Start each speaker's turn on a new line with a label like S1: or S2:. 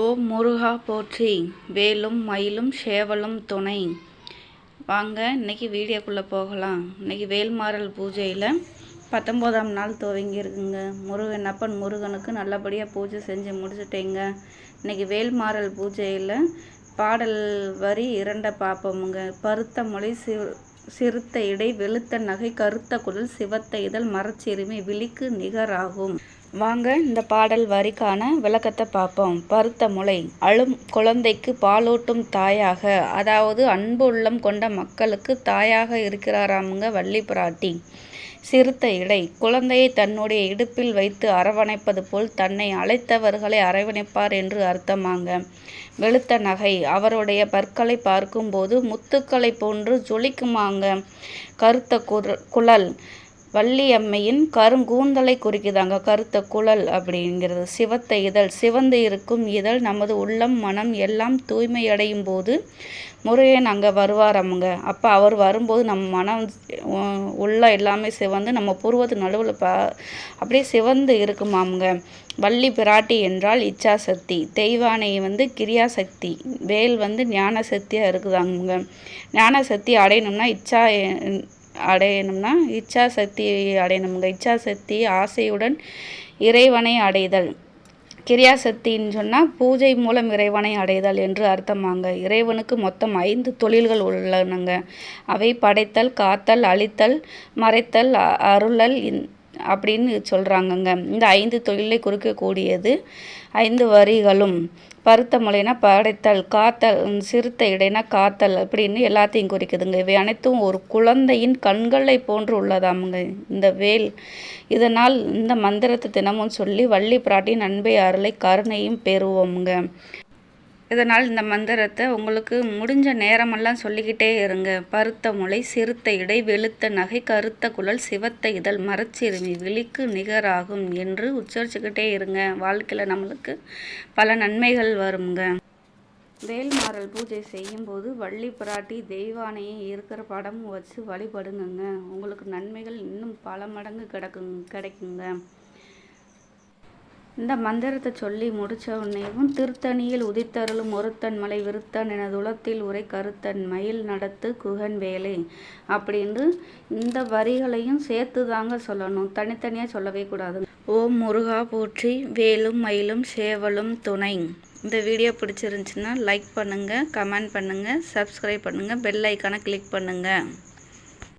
S1: ஓம் முருகா போற்றி வேலும் மயிலும் சேவலும் துணை. வாங்க இன்னைக்கு வீடியோக்குள்ளே போகலாம். இன்னைக்கு வேல்மாறல் பூஜையில் பத்தொம்போதாம் நாள் துவங்கியிருக்குங்க முருகன் அப்பன் முருகனுக்கு நல்லபடியாக பூஜை செஞ்சு முடிச்சுட்டேங்க. இன்னைக்கு வேல்மாறல் பூஜையில் பாடல் வரி இரண்டை பார்ப்போமுங்க பருத்த மொழி சி சிறுத்த இடை வெளுத்த நகை கருத்த குரல் சிவத்த இதழ் மரச்சிறுமி விழிக்கு நிகராகும். வாங்க இந்த பாடல் வரிக்கான விளக்கத்தை பார்ப்போம். பருத்த முளை அழும் குழந்தைக்கு பாலூட்டும் தாயாக. அதாவது அன்பு உள்ளம் கொண்ட மக்களுக்கு தாயாக இருக்கிறாராமுங்க வள்ளி பிராட்டி சிறுத்த இடை குழந்தையை தன்னுடைய இடுப்பில் வைத்து அரவணைப்பது போல் தன்னை அழைத்தவர்களை அரவணைப்பார் என்று அர்த்தமாங்க. வெளுத்த நகை அவருடைய பற்களை பார்க்கும்போது முத்துக்களை போன்று ஜொலிக்குமாங்க. கருத்த குரல் குழல் வள்ளியம்மையின் கருங்கூந்தலை குறிக்குதாங்க கருத்த குழல் அப்படிங்கிறது. சிவத்த இதழ் சிவந்து இருக்கும் இதழ் நமது உள்ளம் மனம் எல்லாம் தூய்மையடையும் போது முருகன் அங்கே வருவாராமுங்க அப்போ அவர் வரும்போது நம்ம மனம் உள்ள எல்லாமே சிவந்து நம்ம புருவத்து நடுவில் ப அப்படியே சிவந்து இருக்குமாமுங்க வள்ளி பிராட்டி என்றால் இச்சாசக்தி தெய்வானை வந்து கிரியாசக்தி வேல் வந்து ஞான சக்தியாக இருக்குதாங்க ஞான சக்தி அடையணும்னா இச்சா அடையணும்னா இச்சா சக்தி அடையணுங்க இச்சா சக்தி ஆசையுடன் இறைவனை அடைதல். கிரியாசக்தின்னு சொன்னால் பூஜை மூலம் இறைவனை அடைதல் என்று அர்த்தமாங்க. இறைவனுக்கு மொத்தம் ஐந்து தொழில்கள் உள்ளனங்க. அவை படைத்தல் காத்தல் அழித்தல் மறைத்தல் அருளல் அப்படின்னு சொல்கிறாங்கங்க இந்த ஐந்து தொழிலை குறிக்கக்கூடியது ஐந்து வரிகளும். பருத்த மொழினா படைத்தல் காத்தல் சிறுத்த இடைனா காத்தல் அப்படின்னு எல்லாத்தையும் குறிக்குதுங்க. இவை அனைத்தும் ஒரு குழந்தையின் கண்களை போன்று உள்ளதாமுங்க. இந்த வேல் இதனால் இந்த மந்திரத்தை தினமும் சொல்லி வள்ளி பிராட்டின் அன்பை அருளை கருணையும் பெறுவோமுங்க. இதனால் இந்த மந்திரத்தை உங்களுக்கு முடிஞ்ச நேரமெல்லாம் சொல்லிக்கிட்டே இருங்க. பருத்த முளை சிறுத்த இடை வெளுத்த நகை கருத்த குழல் சிவத்த இதழ் மரச்சிறுமி விழிக்கு நிகராகும் என்று உச்சரிச்சுக்கிட்டே இருங்க. வாழ்க்கையில் நம்மளுக்கு பல நன்மைகள் வருங்க. வேல்மாறல் பூஜை செய்யும்போது வள்ளி பிராட்டி தெய்வானையை இருக்கிற படமும் வச்சு வழிபடுங்க உங்களுக்கு நன்மைகள் இன்னும் பல மடங்கு கிடக்குங்க கிடைக்குங்க. இந்த மந்திரத்தை சொல்லி முடித்த உடனேவும் திருத்தணியில் உதித்தருளும் ஒருத்தன் மலை விருத்தன் எனது துளத்தில் உரை கருத்தன் மயில் நடத்து குகன் வேலை அப்படின்னு இந்த வரிகளையும் சேர்த்து தாங்க சொல்லணும். தனித்தனியாக சொல்லவே கூடாது. ஓம் முருகா போற்றி வேலும் மயிலும் சேவலும் துணை. இந்த வீடியோ பிடிச்சிருந்துச்சுன்னா லைக் பண்ணுங்கள் கமெண்ட் பண்ணுங்கள் சப்ஸ்கிரைப் பண்ணுங்கள் பெல் ஐக்கானை கிளிக் பண்ணுங்கள்